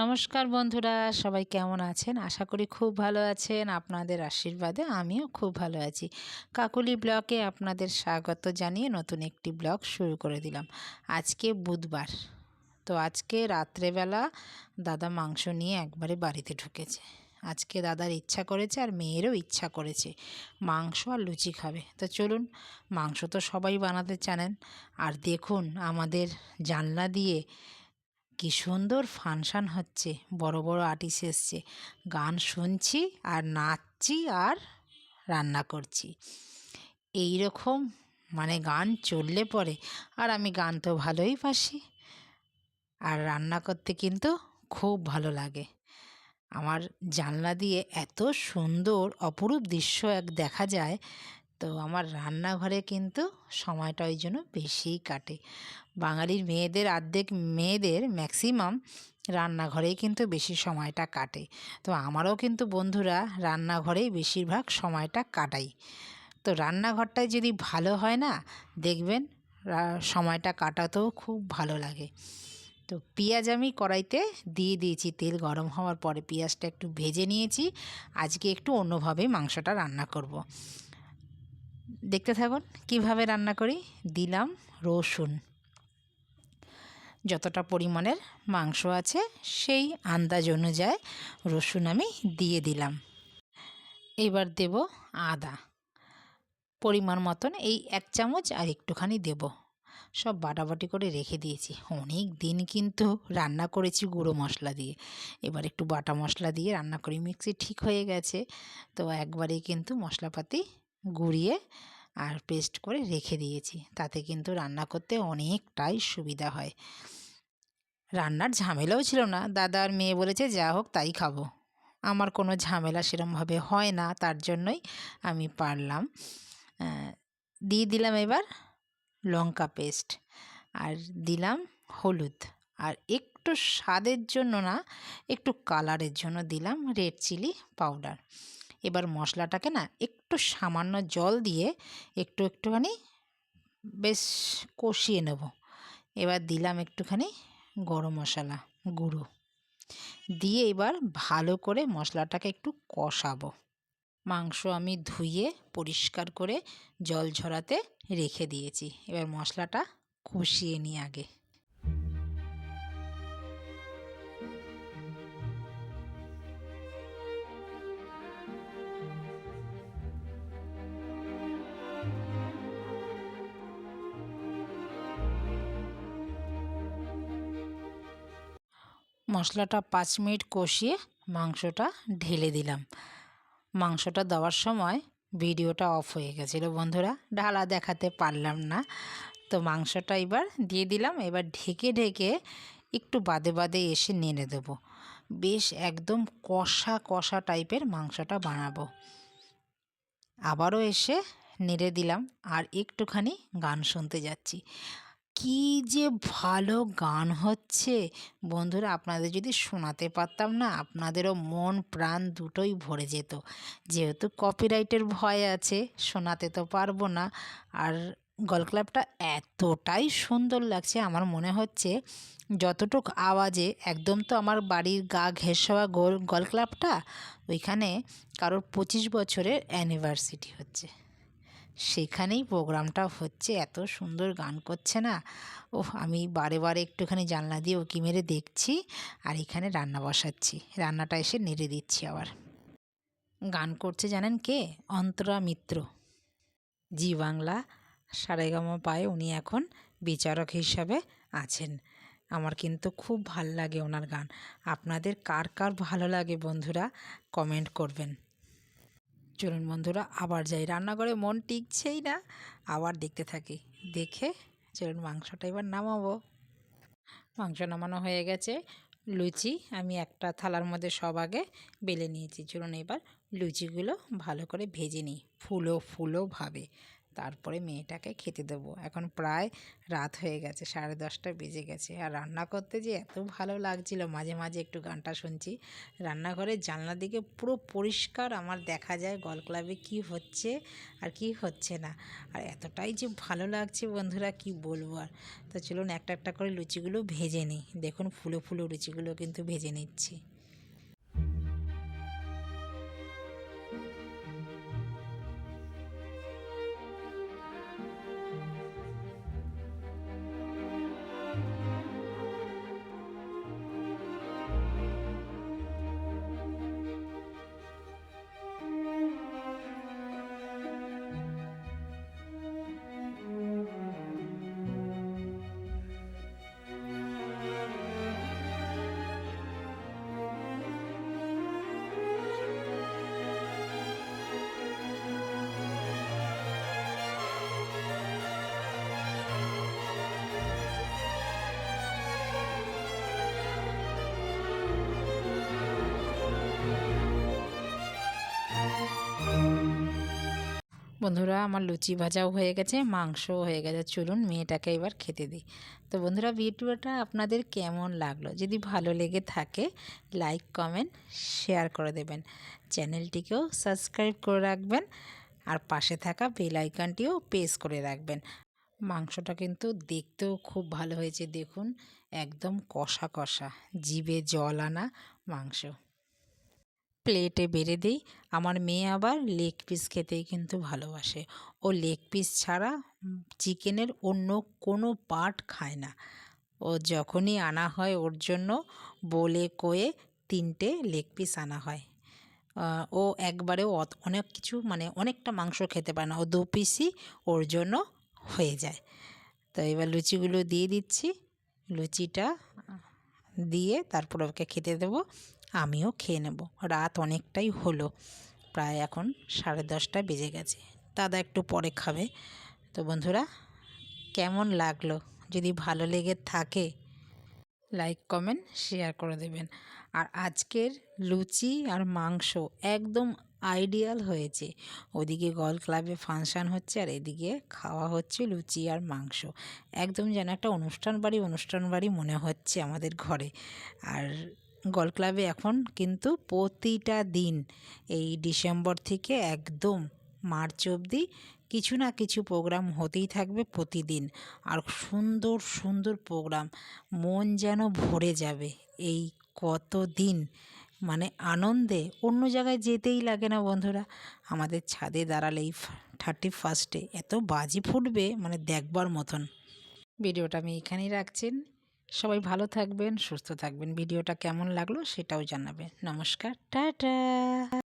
নমস্কার বন্ধুরা, সবাই কেমন আছেন? আশা করি খুব ভালো আছেন। আপনাদের আশীর্বাদে আমিও খুব ভালো আছি। কাকুলি ব্লকে আপনাদের স্বাগত জানিয়ে নতুন একটি ব্লগ শুরু করে দিলাম। আজকে বুধবার। তো আজকে রাত্রেবেলা দাদা মাংস নিয়ে একবারে বাড়িতে ঢুকেছে। আজকে দাদার ইচ্ছা করেছে আর মেয়েরও ইচ্ছা করেছে। মাংস আর লুচি খাবে। তো চলুন, মাংস তো সবাই বানাতে জানেন। আর দেখুন, আমাদের জানলা দিয়ে কি সুন্দর ফাংশান হচ্ছে। বড় বড় আর্টিস্ট এসছে। গান শুনছি আর নাচছি আর রান্না করছি। এই রকম মানে গান চললে পরে আর আমি গান তো ভালোই বাসি। আর রান্না করতে কিন্তু খুব ভালো লাগে। আমার জানলা দিয়ে এত সুন্দর অপরূপ দৃশ্য এক দেখা যায় তো আমার রান্নাঘরে কিন্তু সময়টা ওই জন্য বেশিই কাটে। বাঙালির মেয়েদের আর্ধেক মেয়েদের ম্যাক্সিমাম রান্নাঘরেই কিন্তু বেশি সময়টা কাটে। তো আমারও কিন্তু বন্ধুরা রান্নাঘরেই বেশিরভাগ সময়টা কাটাই। তো রান্নাঘরটায় যদি ভালো হয় না, দেখবেন সময়টা কাটাতেও খুব ভালো লাগে। তো পেঁয়াজ আমি কড়াইতে দিয়ে দিয়েছি, তেল গরম হওয়ার পরে পেঁয়াজটা একটু ভেজে নিয়েছি। আজকে একটু অন্যভাবে মাংসটা রান্না করব। দেখতে থাকুন, কীভাবে রান্না করি? দিলাম রসুন। যতটা পরিমাণের মাংস আছে, সেই আন্দাজ অনুযায়ী রসুন আমি দিয়ে দিলাম। এবার দেব আদা। পরিমাণ মতন এই এক চামচ আর একটুখানি দেব। সব বাটাবাটি করে রেখে দিয়েছি। অনেক দিন কিন্তু রান্না করেছি গুঁড়ো মশলা দিয়ে। এবার একটু বাটা মশলা দিয়ে রান্না করি। মিক্সি ঠিক হয়ে গেছে। তো একবারেই কিন্তু মশলাপাতি গুঁড়িয়ে আর পেস্ট করে রেখে দিয়েছি। তাতে কিন্তু রান্না করতে অনেকটাই সুবিধা হয়। রান্নার ঝামেলাও ছিল না। দাদা আর মেয়ে বলেছে, যা হোক তাই খাব। আমার কোনো ঝামেলা সেরমভাবে হয় না, তার জন্যই আমি পারলাম। দিয়ে দিলাম এবার লঙ্কা পেস্ট আর দিলাম হলুদ। আর একটু স্বাদের জন্য না, একটু কালারের জন্য দিলাম রেড চিলি পাউডার। এবার মশলাটাকে না একটু সামান্য জল দিয়ে একটু একটুখানি বেশ কষিয়ে নেব। এবার দিলাম একটুখানি গরম মশলা গুঁড়ো। দিয়ে এবার ভালো করে মশলাটাকে একটু কষাবো। মাংস আমি ধুয়ে পরিষ্কার করে জল ঝরাতে রেখে দিয়েছি। এবার মশলাটা কষিয়ে নিই আগে। মশলাটা পাঁচ মিনিট কষিয়ে মাংসটা ঢেলে দিলাম। মাংসটা দেওয়ার সময় ভিডিওটা অফ হয়ে গেছিল বন্ধুরা, ঢালা দেখাতে পারলাম না। তো মাংসটা এবার দিয়ে দিলাম, এবার ঢেকে ঢেকে একটু বাদে বাদে এসে নেড়ে দেব। বেশ একদম কষা কষা টাইপের মাংসটা বানাবো। আবারও এসে নেড়ে দিলাম আর একটুখানি গান শুনতে যাচ্ছি। কি যে ভালো গান হচ্ছে। বন্ধুরা, আপনাদের যদি শোনাতে পারতাম না, আপনাদেরও মন, প্রাণ দুটোই ভরে যেত। যেহেতু কপিরাইটের ভয় আছে, শোনাতে তো পারব না। আর গল ক্লাবটা এতটাই সুন্দর লাগছে, আমার মনে হচ্ছে যতটুক আওয়াজে, একদম তো আমার বাড়ির গা ঘেঁষাওয়া গোল গল ক্লাবটা ওইখানে কারোর পঁচিশ বছরের অ্যানিভার্সিটি হচ্ছে। সেখানেই প্রোগ্রামটা হচ্ছে, এত সুন্দর গান করছে না। ও আমি বারে বারে একটুখানি জানলা দিয়ে ওকি মেরে দেখছি আর এখানে রান্না বসাচ্ছি। রান্নাটা এসে নেড়ে দিচ্ছি আবার। গান করছে জানেন কে? অন্তরা মিত্র। জি বাংলা, সারেগামা পায়ে উনি এখন বিচারক হিসাবে আছেন। আমার কিন্তু খুব ভালো লাগে ওনার গান। আপনাদের কার কার ভালো লাগে বন্ধুরা, কমেন্ট করবেন। চলুন বন্ধুরা, আবার যাই। রান্নাঘরে মন টিকছেই না, আবার দেখতে থাকি। দেখে চলুন মাংসটা এবার নামাবো। মাংস নামানো হয়ে গেছে। লুচি আমি একটা থালার মধ্যে সব আগে বেলে নিয়েছি। চলুন এবার লুচিগুলো ভালো করে ভেজে নিই। ফুলো ফুলো ভাবে। তারপরে মেয়েটাকে খেতে দেবো। এখন প্রায় রাত হয়ে গেছে, সাড়ে দশটা বেজে গেছে। আর রান্না করতে যে এত ভালো লাগছিল, মাঝে মাঝে একটু গানটা শুনছি। রান্নাঘরের জানলা দিকে পুরো পরিষ্কার আমার দেখা যায় গল ক্লাবে কী হচ্ছে আর কি হচ্ছে না। আর এতটাই যে ভালো লাগছে বন্ধুরা, কি বলব আর। তো চলুন একটা একটা করে লুচিগুলো ভেজে নিই। দেখুন ফুলো ফুলো লুচিগুলো কিন্তু ভেজে নিচ্ছি। বন্ধুরা, আমার লুচি ভাজাও হয়ে গেছে, মাংসও হয়ে গেছে। চলুন মেয়েটাকে এবার খেতে দিই। তো বন্ধুরা, ভিডিওটা আপনাদের কেমন লাগল? যদি ভালো লেগে থাকে লাইক কমেন্ট শেয়ার করে দেবেন। চ্যানেলটিকেও সাবস্ক্রাইব করে রাখবেন আর পাশে থাকা বেল আইকনটিও প্রেস করে রাখবেন। মাংসটা কিন্তু দেখতেও খুব ভালো হয়েছে, দেখুন, একদম কষা কষা, জিভে জল আনা মাংস। প্লেটে বেড়ে দিই। আমার মেয়ে আবার লেগ পিস খেতেই কিন্তু ভালোবাসে। ও লেগ পিস ছাড়া চিকেনের অন্য কোনো পার্ট খায় না। ও যখনই আনা হয় ওর জন্য বলে কয়ে তিনটে লেগ পিস আনা হয়। ও একবারে অনেক কিছু মানে অনেকটা মাংস খেতে পারে না। ও দু পিসই ওর জন্য হয়ে যায়। তো এবার লুচিগুলো দিয়ে দিচ্ছি। লুচিটা দিয়ে তারপর ওকে খেতে দেবো। আমিও খেয়ে নেব। রাত অনেকটাই হলো। প্রায় এখন সাড়ে দশটা বেজে গেছে। দাদা একটু পরে খাবে। তো বন্ধুরা, কেমন লাগল? যদি ভালো লেগে থাকে লাইক কমেন্ট শেয়ার করে দেবেন। আর আজকের লুচি আর মাংস একদম আইডিয়াল হয়েছে। ওদিকে গল ক্লাবে ফাংশান হচ্ছে আর এদিকে খাওয়া হচ্ছে লুচি আর মাংস। একদম যেন একটা অনুষ্ঠান বাড়ি অনুষ্ঠান বাড়ি মনে হচ্ছে আমাদের ঘরে। আর গল ক্লাবে এখন কিন্তু প্রতিটা দিন এই ডিসেম্বর থেকে একদম মার্চ অবধি কিছু না কিছু প্রোগ্রাম হতেই থাকবে প্রতিদিন। আর সুন্দর সুন্দর প্রোগ্রাম। মন যেন ভরে যাবে এই কত দিন। মানে আনন্দে অন্য জায়গায় যেতেই লাগে না বন্ধুরা। আমাদের ছাদে দাঁড়ালেই থার্টি ফার্স্টে এত বাজি ফুটবে মানে দেখবার মতন। ভিডিওটা আমি এখানেই রাখছেন সবাই ভালো থাকবেন সুস্থ থাকবেন। ভিডিওটা কেমন লাগল সেটাও জানাবেন। নমস্কার টাটা!